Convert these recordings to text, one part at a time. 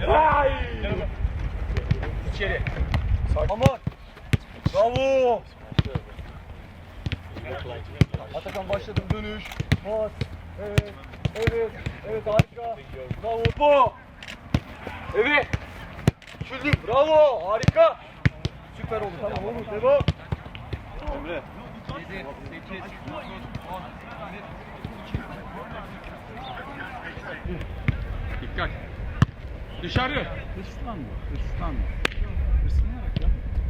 Gel. İçeri. Aman. Bravo. Atakan başladım dönüş. Pas. Evet. Evet. Evet harika. Bravo. Bu. Evet. Çözdüm. Bravo. Harika. Süper oldu. Tamam olur. Devam. Emre. Dikkat. Dışarı.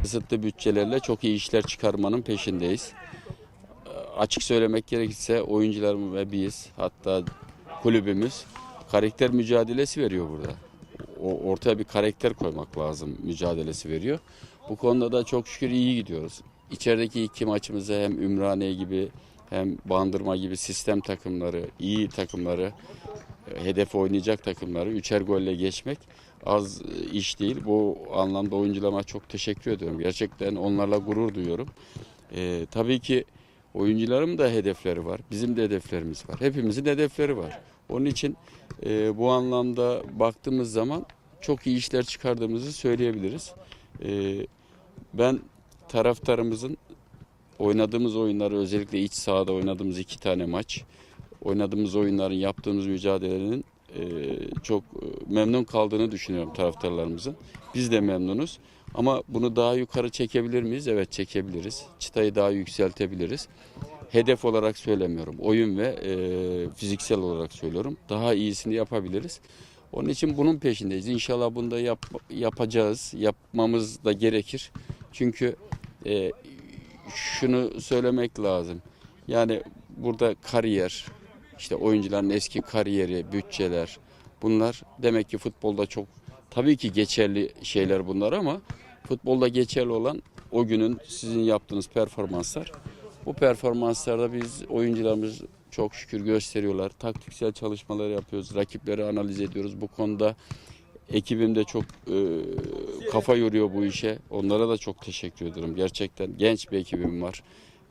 Kısıtlı bütçelerle çok iyi işler çıkarmanın peşindeyiz. Ee, Açık söylemek gerekirse oyuncularımız ve biz hatta kulübümüz karakter mücadelesi veriyor burada. O ortaya bir karakter koymak lazım mücadelesi veriyor. Bu konuda da çok şükür iyi gidiyoruz. İçerideki iki maçımızda hem Ümraniye gibi hem Bandırma gibi sistem takımları, iyi takımları, hedef oynayacak takımları üçer golle geçmek az e, iş değil. Bu anlamda oyuncularıma çok teşekkür ediyorum. Gerçekten onlarla gurur duyuyorum. Ee, tabii ki oyuncuların da hedefleri var. Bizim de hedeflerimiz var. Hepimizin hedefleri var. Onun için e, bu anlamda baktığımız zaman çok iyi işler çıkardığımızı söyleyebiliriz. Ee, ben taraftarımızın oynadığımız oyunları özellikle iç sahada oynadığımız iki tane maç, oynadığımız oyunların yaptığımız mücadelenin e, çok e, memnun kaldığını düşünüyorum taraftarlarımızın. Biz de memnunuz. Ama bunu daha yukarı çekebilir miyiz? Evet çekebiliriz. Çıtayı daha yükseltebiliriz. Hedef olarak söylemiyorum. Oyun ve e, fiziksel olarak söylüyorum. Daha iyisini yapabiliriz. Onun için bunun peşindeyiz. İnşallah bunu da yap, yapacağız. Yapmamız da gerekir. Çünkü e, şunu söylemek lazım. Yani burada kariyer, işte oyuncuların eski kariyeri, bütçeler bunlar demek ki futbolda çok tabii ki geçerli şeyler bunlar ama futbolda geçerli olan o günün sizin yaptığınız performanslar. Bu performanslarda biz oyuncularımız çok şükür gösteriyorlar. Taktiksel çalışmalar yapıyoruz, rakipleri analiz ediyoruz. Bu konuda ekibim de çok e, kafa yoruyor bu işe. Onlara da çok teşekkür ediyorum. Gerçekten genç bir ekibim var.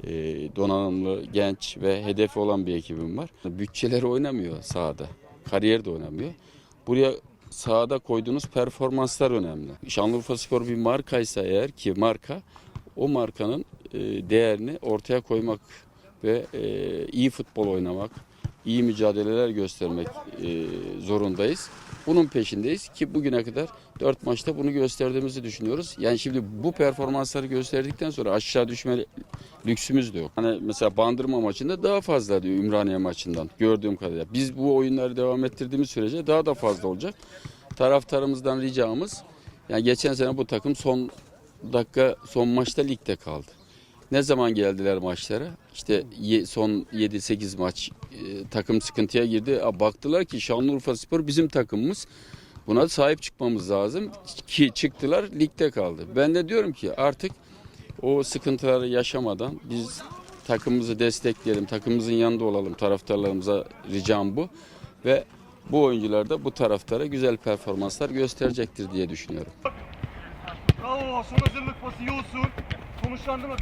E, donanımlı, genç ve hedefi olan bir ekibim var. Bütçeleri oynamıyor sahada. Kariyer de oynamıyor. Buraya sahada koyduğunuz performanslar önemli. Şanlıurfa Spor bir markaysa eğer ki marka o markanın e, değerini ortaya koymak ve e, iyi futbol oynamak, iyi mücadeleler göstermek e, zorundayız. Bunun peşindeyiz ki bugüne kadar 4 maçta bunu gösterdiğimizi düşünüyoruz. Yani şimdi bu performansları gösterdikten sonra aşağı düşme lüksümüz de yok. Hani mesela Bandırma maçında daha fazla diyor Ümraniye maçından gördüğüm kadarıyla. Biz bu oyunları devam ettirdiğimiz sürece daha da fazla olacak. Taraftarımızdan ricamız yani geçen sene bu takım son dakika son maçta ligde kaldı. Ne zaman geldiler maçlara? İşte son 7-8 maç e, takım sıkıntıya girdi. Baktılar ki Şanlıurfa Spor bizim takımımız. Buna sahip çıkmamız lazım ki çıktılar ligde kaldı. Ben de diyorum ki artık o sıkıntıları yaşamadan biz takımımızı destekleyelim, takımımızın yanında olalım. Taraftarlarımıza ricam bu ve bu oyuncular da bu taraftara güzel performanslar gösterecektir diye düşünüyorum. Bravo. Son hazırlık pası iyi olsun. Sonuçlandı mı?